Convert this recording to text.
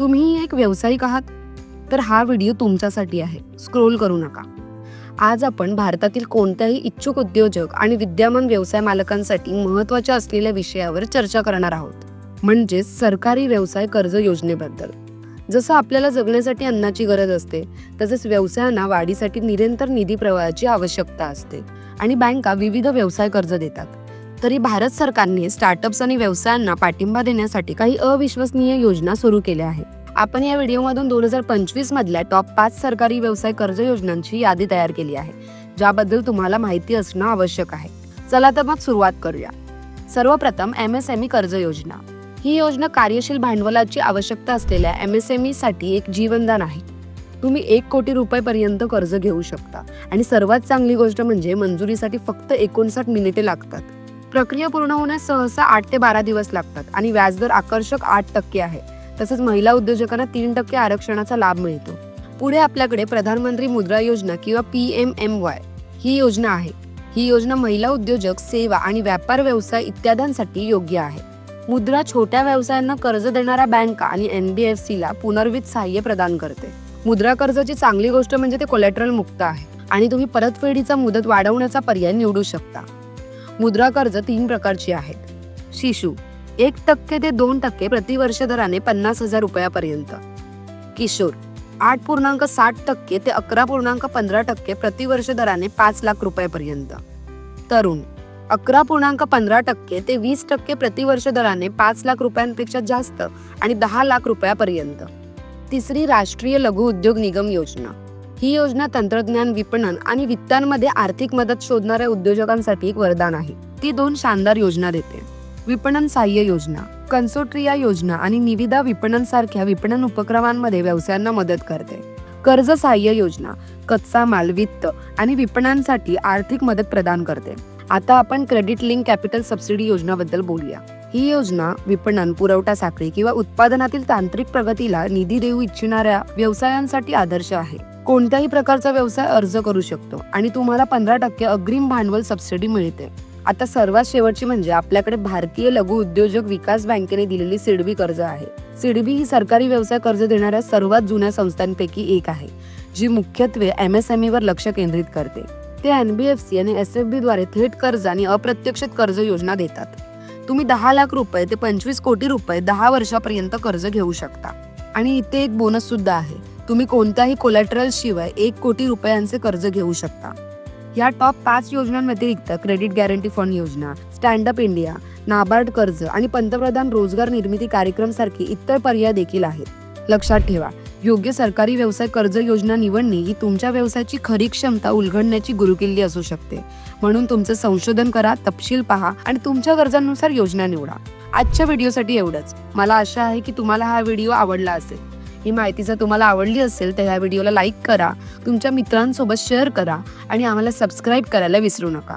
तुम्ही एक व्यावसायिक आहात तर हा व्हिडिओ तुमच्यासाठी आहे. स्क्रोल करू नका. आज आपण भारतातील कोणत्याही इच्छुक उद्योजक आणि विद्यमान व्यवसाय मालकांसाठी महत्त्वाच्या असलेल्या विषयावर चर्चा करणार आहोत. म्हणजेच सरकारी व्यवसाय कर्ज योजनेबद्दल. जसं आपल्याला जगण्यासाठी अन्नाची गरज असते तसेच व्यवसायांना वाढीसाठी निरंतर निधी प्रवाहाची आवश्यकता असते आणि बँका विविध व्यवसाय कर्ज देतात. तरी भारत सरकारने स्टार्टअप्स आणि व्यवसायांना पाठिंबा देण्यासाठी काही अविश्वसनीय योजना सुरू केल्या आहेत. आपण या व्हिडिओमधून दोन हजार पंचवीसमधल्या टॉप पाच सरकारी व्यवसाय कर्ज योजनांची यादी तयार केली आहे ज्याबद्दल तुम्हाला माहिती असणं आवश्यक आहे. चला तर मग सुरुवात करूया. सर्वप्रथम एम एस एम ई कर्ज योजना. ही योजना कार्यशील भांडवलाची आवश्यकता असलेल्या एम एस एम ई साठी एक जीवनदान आहे. तुम्ही एक कोटी रुपयापर्यंत कर्ज घेऊ शकता आणि सर्वात चांगली गोष्ट म्हणजे मंजुरीसाठी फक्त एकोणसाठ मिनिटे लागतात. प्रक्रिया पूर्ण होण्यास सहसा आठ ते बारा दिवस लागतात आणि व्याजदर आकर्षक आठ टक्के आहे. तसंच महिला उद्योजकांना तीन टक्के आरक्षणाचा लाभ मिळतो. पुढे आपल्याकडे प्रधानमंत्री मुद्रा योजना किंवा पी एम एम वाय ही योजना आहे. ही योजना महिला उद्योजक सेवा आणि व्यापार व्यवसाय इत्यादींसाठी योग्य आहे. मुद्रा छोट्या व्यवसायांना कर्ज देणाऱ्या बँका आणि एन बी एफ सीला पुनर्वित सहाय्य प्रदान करते. मुद्रा कर्जाची चांगली गोष्ट म्हणजे ते कोलॅटरल मुक्त आहे आणि तुम्ही परतफेडीचा मुदत वाढवण्याचा पर्याय निवडू शकता. मुद्रा कर्ज तीन प्रकारची आहेत. शिशु एक टक्के ते दोन टक्के प्रतिवर्ष दराने पन्नास हजार रुपयापर्यंत. किशोर आठ पूर्णांक साठ टक्के ते अकरा पूर्णांक पंधरा टक्के प्रतिवर्ष दराने पाच लाख रुपयापर्यंत. तरुण अकरा पूर्णांक पंधरा टक्के ते वीस टक्के प्रतिवर्ष दराने पाच लाख रुपयांपेक्षा जास्त आणि दहा लाख रुपयापर्यंत. तिसरी राष्ट्रीय लघु उद्योग निगम योजना. ही योजना तंत्रज्ञान विपणन आणि वित्तांमध्ये आर्थिक मदत शोधणाऱ्या उद्योजकांसाठी एक वरदान आहे. ती दोन शानदार योजना देते. विपणन सहाय्य योजना कन्सोट्रिया योजना आणि निविदा विपणन सारख्या विपणन उपक्रमांमध्ये व्यवसायांना मदत करते. कर्ज सहाय्य योजना कच्चा माल वित्त आणि विपणनासाठी आर्थिक मदत प्रदान करते. आता आपण क्रेडिट लिंक कॅपिटल सबसिडी योजनाबद्दल बोलूया. ही योजना विपणन पुरवठा साखळी किंवा उत्पादनातील तांत्रिक प्रगतीला निधी देऊ इच्छिणाऱ्या व्यवसायांसाठी आदर्श आहे. कोणत्याही प्रकारचा व्यवसाय अर्ज करू शकतो आणि तुम्हाला पंधरा टक्के अग्रिम भांडवल सबसिडी मिळते. आता सर्वात शेवटची म्हणजे आपल्याकडे भारतीय लघु उद्योजक विकास बँकेने दिलेली सिडबी कर्ज आहे. सिडबी ही सरकारी व्यवसाय कर्ज देणाऱ्या सर्वात जुन्या संस्थांपैकी एक आहे जी मुख्यत्वे एम एस एम ईवर लक्ष केंद्रित करते. ते एन बी एफ सी आणि एस एफ बी द्वारे थेट कर्ज आणि अप्रत्यक्षित कर्ज योजना देतात. तुम्ही दहा लाख रुपये ते पंचवीस कोटी रुपये दहा वर्षापर्यंत कर्ज घेऊ शकता. आणि इथे एक बोनस सुद्धा आहे. तुम्ही कोणत्याही कोलॅटरल शिवाय एक कोटी रुपयांचे कर्ज घेऊ शकता. या टॉप पाच योजनांव्यतिरिक्त क्रेडिट गॅरंटी फंड योजना स्टँड अप इंडिया नाबार्ड कर्ज आणि पंतप्रधान रोजगार निर्मिती कार्यक्रम सारखे इतर पर्याय देखील आहेत. लक्षात ठेवा योग्य सरकारी व्यवसाय कर्ज योजना निवडणे ही तुमच्या व्यवसायाची खरी क्षमता उलगडण्याची गुरुकिल्ली असू शकते. म्हणून तुमचं संशोधन करा तपशील पहा आणि तुमच्या गरजांनुसार योजना निवडा. आजच्या व्हिडिओसाठी एवढंच. मला आशा आहे की तुम्हाला हा व्हिडिओ आवडला असेल. ही माहिती जर तुम्हाला आवडली असेल तर ह्या व्हिडिओला लाईक करा तुमच्या मित्रांसोबत शेअर करा आणि आम्हाला सबस्क्राईब करायला विसरू नका.